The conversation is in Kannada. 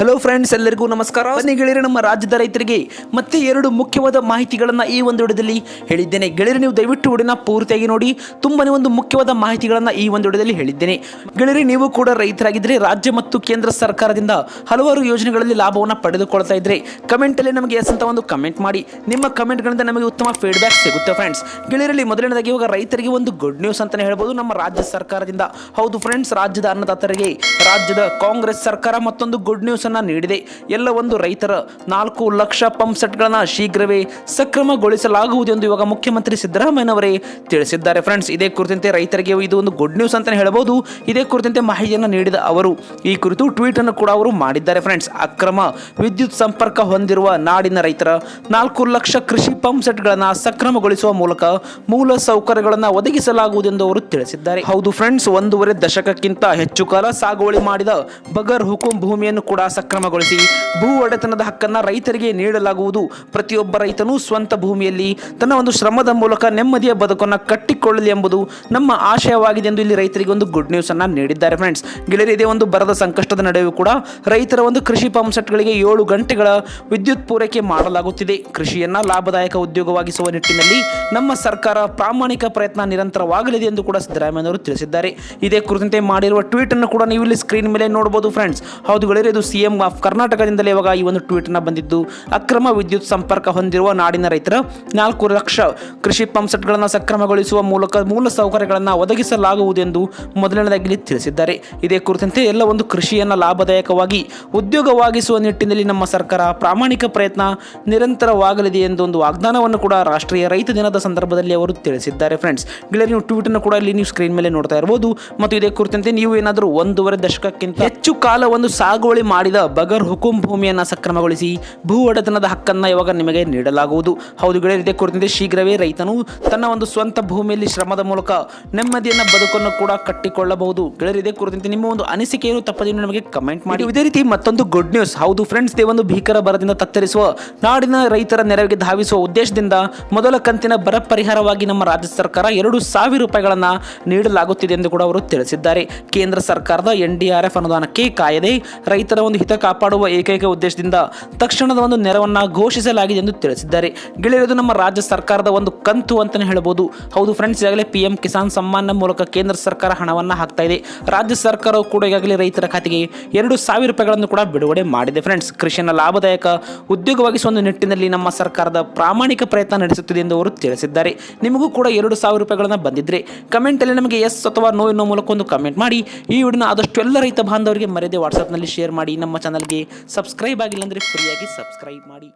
ಹಲೋ ಫ್ರೆಂಡ್ಸ್ ಎಲ್ಲರಿಗೂ ನಮಸ್ಕಾರ. ಬನ್ನಿ ಗೆಳೆಯರೆ, ನಮ್ಮ ರಾಜ್ಯದ ರೈತರಿಗೆ ಮತ್ತೆ ಎರಡು ಮುಖ್ಯವಾದ ಮಾಹಿತಿಗಳನ್ನ ಈ ಒಂದು ವಿಡಿಯೋದಲ್ಲಿ ಹೇಳಿದ್ದೇನೆ. ಗೆಳೆಯರು, ನೀವು ದಯವಿಟ್ಟು ವಿಡಿಯೋನ ಪೂರ್ತಿಯಾಗಿ ನೋಡಿ. ತುಂಬಾನೇ ಒಂದು ಮುಖ್ಯವಾದ ಮಾಹಿತಿಗಳನ್ನ ಈ ಒಂದು ವಿಡಿಯೋದಲ್ಲಿ ಹೇಳಿದ್ದೇನೆ. ಗೆಳೆಯರೆ, ನೀವು ಕೂಡ ರೈತರಾಗಿದ್ರೆ ರಾಜ್ಯ ಮತ್ತು ಕೇಂದ್ರ ಸರ್ಕಾರದಿಂದ ಹಲವಾರು ಯೋಜನೆಗಳಲ್ಲಿ ಲಾಭವನ್ನು ಪಡೆದುಕೊಳ್ತಾ ಇದ್ರೆ ಕಮೆಂಟ್ ಅಲ್ಲಿ ನಮಗೆ ಎಸ್ ಅಂತ ಒಂದು ಕಮೆಂಟ್ ಮಾಡಿ. ನಿಮ್ಮ ಕಮೆಂಟ್ಗಳಿಂದ ನಮಗೆ ಉತ್ತಮ ಫೀಡ್ಬ್ಯಾಕ್ ಸಿಗುತ್ತೆ ಫ್ರೆಂಡ್ಸ್ ಗೆಳೆಯರಲ್ಲಿ ಮೊದಲನೇದಾಗಿ ಇವಾಗ ರೈತರಿಗೆ ಒಂದು ಗುಡ್ ನ್ಯೂಸ್ ಅಂತಾನೆ ಹೇಳ್ಬೋದು. ನಮ್ಮ ರಾಜ್ಯ ಸರ್ಕಾರದಿಂದ. ಹೌದು ಫ್ರೆಂಡ್ಸ್ ರಾಜ್ಯದ ಅನ್ನದಾತರಿಗೆ, ರಾಜ್ಯದ ಕಾಂಗ್ರೆಸ್ ಸರ್ಕಾರ ಮತ್ತೊಂದು ಗುಡ್ ನ್ಯೂಸ್ ಅನ್ನ ನೀಡಿದೆ. ಎಲ್ಲ ಒಂದು ರೈತರ ನಾಲ್ಕು ಲಕ್ಷ ಪಂಪ್ ಶೀಘ್ರವೇ ಸಕ್ರಮಗೊಳಿಸಲಾಗುವುದು ಎಂದು ಇವಾಗ ಮುಖ್ಯಮಂತ್ರಿ ಸಿದ್ದರಾಮಯ್ಯನವರೇ ತಿಳಿಸಿದ್ದಾರೆ. ಫ್ರೆಂಡ್ಸ್, ಇದೇ ಕುರಿತಂತೆ ರೈತರಿಗೆ ಇದು ಒಂದು ಗುಡ್ ನ್ಯೂಸ್ ಅಂತಲೇ ಹೇಳಬಹುದು ಇದೇ ಕುರಿತಂತೆ ಮಾಹಿತಿಯನ್ನು ನೀಡಿದ ಅವರು ಈ ಕುರಿತು ಟ್ವೀಟ್ ಅನ್ನು ಕೂಡ ಅವರು ಮಾಡಿದ್ದಾರೆ. ಫ್ರೆಂಡ್ಸ್, ಅಕ್ರಮ ವಿದ್ಯುತ್ ಸಂಪರ್ಕ ಹೊಂದಿರುವ ನಾಡಿನ ರೈತರ ನಾಲ್ಕು ಲಕ್ಷ ಕೃಷಿ ಪಂಪ್ ಸೆಟ್ಗಳನ್ನು ಸಕ್ರಮಗೊಳಿಸುವ ಮೂಲಕ ಮೂಲ ಸೌಕರ್ಯಗಳನ್ನು ಒದಗಿಸಲಾಗುವುದು ಎಂದು ಅವರು ತಿಳಿಸಿದ್ದಾರೆ. ಹೌದು, ಫ್ರೆಂಡ್ಸ್, ಒಂದೂವರೆ ದಶಕಕ್ಕಿಂತ ಹೆಚ್ಚು ಕಾಲ ಸಾಗುವಳಿ ಮಾಡಿದ ಬಗರ್ ಹುಕುಂ ಭೂಮಿಯನ್ನು ಕೂಡ ಸಕ್ರಮಗೊಳಿಸಿ ಭೂ ಒಡೆತನದ ಹಕ್ಕನ್ನ ರೈತರಿಗೆ ನೀಡಲಾಗುವುದು. ಪ್ರತಿಯೊಬ್ಬ ರೈತನು ಸ್ವಂತ ಭೂಮಿಯಲ್ಲಿ ತನ್ನ ಒಂದು ಶ್ರಮದ ಮೂಲಕ ನೆಮ್ಮದಿಯ ಬದುಕನ್ನು ಕಟ್ಟಿಕೊಳ್ಳಲಿ ಎಂಬುದು ನಮ್ಮ ಆಶಯವಾಗಿದೆ ಎಂದು ಇಲ್ಲಿ ರೈತರಿಗೆ ಒಂದು ಗುಡ್ ನ್ಯೂಸ್ ಅನ್ನ ನೀಡಿದ್ದಾರೆ ಫ್ರೆಂಡ್ಸ್ ಗೆಳೆಯರು, ಇದೇ ಒಂದು ಬರದ ಸಂಕಷ್ಟದ ನಡುವೆ ಕೂಡ ರೈತರ ಒಂದು ಕೃಷಿ ಪಂಪ್ ಸೆಟ್ಗಳಿಗೆ ಏಳು ಗಂಟೆಗಳ ವಿದ್ಯುತ್ ಪೂರೈಕೆ ಮಾಡಲಾಗುತ್ತಿದೆ. ಕೃಷಿಯನ್ನ ಲಾಭದಾಯಕ ಉದ್ಯೋಗವಾಗಿಸುವ ನಿಟ್ಟಿನಲ್ಲಿ ನಮ್ಮ ಸರ್ಕಾರ ಪ್ರಾಮಾಣಿಕ ಪ್ರಯತ್ನ ನಿರಂತರವಾಗಲಿದೆ ಎಂದು ಕೂಡ ಸಿದ್ದರಾಮಯ್ಯನವರು ತಿಳಿಸಿದ್ದಾರೆ. ಇದೇ ಕುರಿತಂತೆ ಮಾಡಿರುವ ಟ್ವೀಟ್ ಅನ್ನು ಕೂಡ ನೀವು ಇಲ್ಲಿ ಸ್ಕ್ರೀನ್ ಮೇಲೆ ನೋಡಬಹುದು ಫ್ರೆಂಡ್ಸ್ ಹೌದು ಗೆಳೆಯರು, ಇದು ಸಿಎಂ ಆಫ್ ಕರ್ನಾಟಕದಿಂದಲೇ ಇವಾಗ ಈ ಒಂದು ಟ್ವೀಟ್ನ ಬಂದಿದ್ದು. ಅಕ್ರಮ ವಿದ್ಯುತ್ ಸಂಪರ್ಕ ಹೊಂದಿರುವ ನಾಡಿನ ರೈತರ ನಾಲ್ಕು ಲಕ್ಷ ಕೃಷಿ ಪಂಪ್ ಸೆಟ್ಗಳನ್ನು ಸಕ್ರಮಗೊಳಿಸುವ ಮೂಲಕ ಮೂಲ ಸೌಕರ್ಯಗಳನ್ನು ಒದಗಿಸಲಾಗುವುದು ಎಂದು ಮೊದಲನೇದಾಗಿ ತಿಳಿಸಿದ್ದಾರೆ. ಇದೇ ಕುರಿತಂತೆ ಎಲ್ಲ ಒಂದು ಕೃಷಿಯನ್ನು ಲಾಭದಾಯಕವಾಗಿ, ಉದ್ಯೋಗವಾಗಿಸುವ ನಿಟ್ಟಿನಲ್ಲಿ ನಮ್ಮ ಸರ್ಕಾರ ಪ್ರಾಮಾಣಿಕ ಪ್ರಯತ್ನ ನಿರಂತರವಾಗಲಿದೆ ಎಂದು ಒಂದು ವಾಗ್ದಾನವನ್ನು ಕೂಡ ರಾಷ್ಟ್ರೀಯ ರೈತ ದಿನದ ಸಂದರ್ಭದಲ್ಲಿ ಅವರು ತಿಳಿಸಿದ್ದಾರೆ ಫ್ರೆಂಡ್ಸ್ ಗೆಳೆಯರು, ನೀವು ಟ್ವೀಟ್ ಅನ್ನು ಕೂಡ ಇಲ್ಲಿ ನೀವು ಸ್ಕ್ರೀನ್ ಮೇಲೆ ನೋಡ್ತಾ ಇರಬಹುದು ಮತ್ತು ಇದೇ ಕುರಿತಂತೆ ನೀವು ಏನಾದರೂ ಒಂದೂವರೆ ದಶಕಕ್ಕಿಂತ ಹೆಚ್ಚು ಕಾಲ ಒಂದು ಸಾಗುವಳಿ ಮಾಡಿದ ಬಗರ್ ಹುಕುಂ ಭೂಮಿಯನ್ನು ಸಕ್ರಮಗೊಳಿಸಿ ಭೂ ಒಡೆತನದ ಹಕ್ಕನ್ನ ಇವಾಗ ನಿಮಗೆ ನೀಡಲಾಗುವುದು. ಹೌದು ಗೆಳೆಯರು, ಇದೇ ಕುರಿತಂತೆ ಶೀಘ್ರವೇ ರೈತನು ತನ್ನ ಒಂದು ಸ್ವಂತ ಭೂಮಿಯಲ್ಲಿ ಶ್ರಮದ ಮೂಲಕ ನೆಮ್ಮದಿಯನ್ನು ಬದುಕನ್ನು ಕೂಡ ಕಟ್ಟಿಕೊಳ್ಳಬಹುದು. ಗೆಳೆಯರು, ಇದೇ ಕುರಿತಂತೆ ನಿಮ್ಮ ಒಂದು ಅನಿಸಿಕೆಯನ್ನು ತಪ್ಪದೇನು ನಮಗೆ ಕಮೆಂಟ್ ಮಾಡಿ. ಇದೇ ರೀತಿ ಮತ್ತೊಂದು ಗುಡ್ ನ್ಯೂಸ್ ಹೌದು ಫ್ರೆಂಡ್ಸ್ ಒಂದು ಭೀಕರ ಬರದಿಂದ ತತ್ತರಿಸುವ, ನಾಡಿನ ರೈತರ ನೆರವಿಗೆ ಧಾವಿಸುವ ಉದ್ದೇಶದಿಂದ ಮೊದಲ ಕಂತಿನ ಬರ ಪರಿಹಾರವಾಗಿ ನಮ್ಮ ರಾಜ್ಯ ಸರ್ಕಾರ ಎರಡು ಸಾವಿರ ರೂಪಾಯಿಗಳನ್ನು ನೀಡಲಾಗುತ್ತಿದೆ ಎಂದು ಕೂಡ ಅವರು ತಿಳಿಸಿದ್ದಾರೆ. ಕೇಂದ್ರ ಸರ್ಕಾರದ ಎನ್ ಅನುದಾನಕ್ಕೆ ಕಾಯದೆ ರೈತರ ಒಂದು ಹಿತ ಕಾಪಾಡುವ ಏಕೈಕ ಉದ್ದೇಶದಿಂದ ತಕ್ಷಣದ ಒಂದು ನೆರವನ್ನು ಘೋಷಿಸಲಾಗಿದೆ ಎಂದು ತಿಳಿಸಿದ್ದಾರೆ. ಗೆಳೆಯರು ನಮ್ಮ ರಾಜ್ಯ ಸರ್ಕಾರದ ಒಂದು ಕಂತು ಅಂತಲೇ ಹೇಳಬಹುದು ಹೌದು ಫ್ರೆಂಡ್ಸ್ ಈಗಾಗಲೇ ಪಿ ಎಂ ಕಿಸಾನ್ ಸಮ್ಮಾನ ಮೂಲಕ ಕೇಂದ್ರ ಸರ್ಕಾರ ಹಣವನ್ನು ಹಾಕ್ತಾ ಇದೆ. ರಾಜ್ಯ ಸರ್ಕಾರವು ಕೂಡ ಈಗಾಗಲೇ ರೈತರ ಖಾತೆಗೆ ಎರಡು ಸಾವಿರ ರೂಪಾಯಿಗಳನ್ನು ಕೂಡ ಬಿಡುಗಡೆ ಮಾಡಿದೆ. ಫ್ರೆಂಡ್ಸ್ ಕೃಷಿಯನ್ನು ಲಾಭದಾಯಕ ಉದ್ಯೋಗವಾಗಿಸುವ ಒಂದು ನಿಟ್ಟಿನಲ್ಲಿ ನಮ್ಮ ಸರ್ಕಾರದ ಪ್ರಾಮಾಣಿಕ ಪ್ರಯತ್ನ ನಡೆಸುತ್ತಿದೆ ಎಂದು ಅವರು ತಿಳಿಸಿದ್ದಾರೆ. ನಿಮಗೂ ಕೂಡ ಎರಡು ಸಾವಿರ ರೂಪಾಯಿಗಳನ್ನು ಬಂದಿದ್ರೆ ಕಮೆಂಟಲ್ಲಿ ನಮಗೆ ಎಸ್ ಅಥವಾ ನೋ ಎನ್ನೋ ಮೂಲಕ ಒಂದು ಕಮೆಂಟ್ ಮಾಡಿ. ಈ ವಿಡಿಯೋನ ಆದಷ್ಟು ಎಲ್ಲ ರೈತ ಬಾಂಧವರಿಗೆ ಮರೆಯದೆ ವಾಟ್ಸಪ್ನಲ್ಲಿ ಶೇರ್ ಮಾಡಿ. ನಮ್ಮ ಚಾನಲ್ಗೆ ಸಬ್ಸ್ಕ್ರೈಬ್ ಆಗಿಲ್ಲ ಅಂದರೆ ಫ್ರೀಯಾಗಿ ಸಬ್ಸ್ಕ್ರೈಬ್ ಮಾಡಿ.